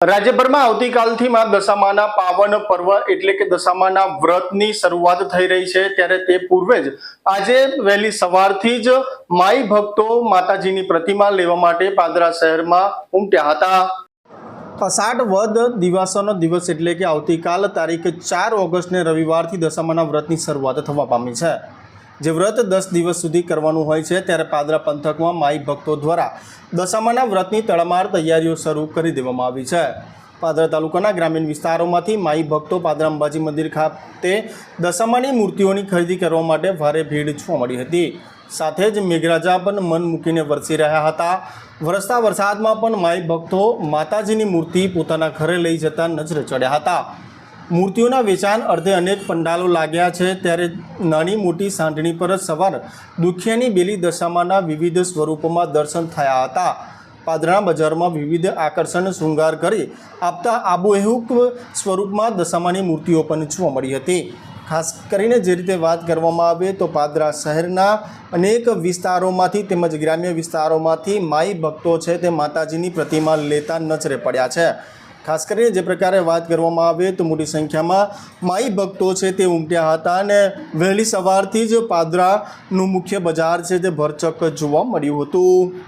રાજ્યભરમાં આવતીકાલથી માં દશામાના પાવન પર્વ એટલે કે દશામાના વ્રતની શરૂઆત થઈ રહી છે ત્યારે તે પૂર્વે જ આજે વહેલી સવારથી જ માઈ ભક્તો માતાજીની પ્રતિમા લેવા માટે પાદરા શહેરમાં ઉમટ્યા હતા. અષાઢ વદ દિવાસોનો દિવસ એટલે કે આવતીકાલ તારીખ ચાર ઓગસ્ટને રવિવારથી દશામાના વ્રતની શરૂઆત થવા પામી છે. જે વ્રત દસ દિવસ સુધી કરવાનું હોય છે, ત્યારે પાદરા પંથકમાં માઈ ભક્તો દ્વારા દશામાના વ્રતની તળમાર તૈયારીઓ શરૂ કરી દેવામાં આવી છે. પાદરા તાલુકાના ગ્રામીણ વિસ્તારોમાંથી માઈ ભક્તો પાદરા અંબાજી મંદિર ખાતે દશામાની મૂર્તિઓની ખરીદી કરવા માટે ભારે ભીડ જોવા મળી હતી. સાથે જ મેઘરાજા પણ મન મૂકીને વરસી રહ્યા હતા. વરસતા વરસાદમાં પણ માઈ ભક્તો માતાજીની મૂર્તિ પોતાના ઘરે લઈ જતા નજરે ચડ્યા હતા. મૂર્તિઓના વેચાણ અર્ધે અનેક પંડાલો લાગ્યા છે, ત્યારે નાની મોટી સાંઢણી પર જ સવાર દુખિયાની બેલી દશામાના વિવિધ સ્વરૂપોમાં દર્શન થયા હતા. પાદરા બજારમાં વિવિધ આકર્ષણ શૃંગાર કરી આપતા આબોહેહુક સ્વરૂપમાં દશામાની મૂર્તિઓ પણ જોવા મળી હતી. ખાસ કરીને જે રીતે વાત કરવામાં આવે તો પાદરા શહેરના અનેક વિસ્તારોમાંથી તેમજ ગ્રામ્ય વિસ્તારોમાંથી માઈ ભક્તો છે તે માતાજીની પ્રતિમા લેતા નજરે પડ્યા છે. ખાસ કરીને જે પ્રકારે વાત કરવામાં આવે તો મોટી સંખ્યામાં માઈ ભક્તો છે તે ઉમટ્યા હતા અને વહેલી સવારથી જ પાદરાનું મુખ્ય બજાર છે તે ભરચક જોવા મળ્યું હતું.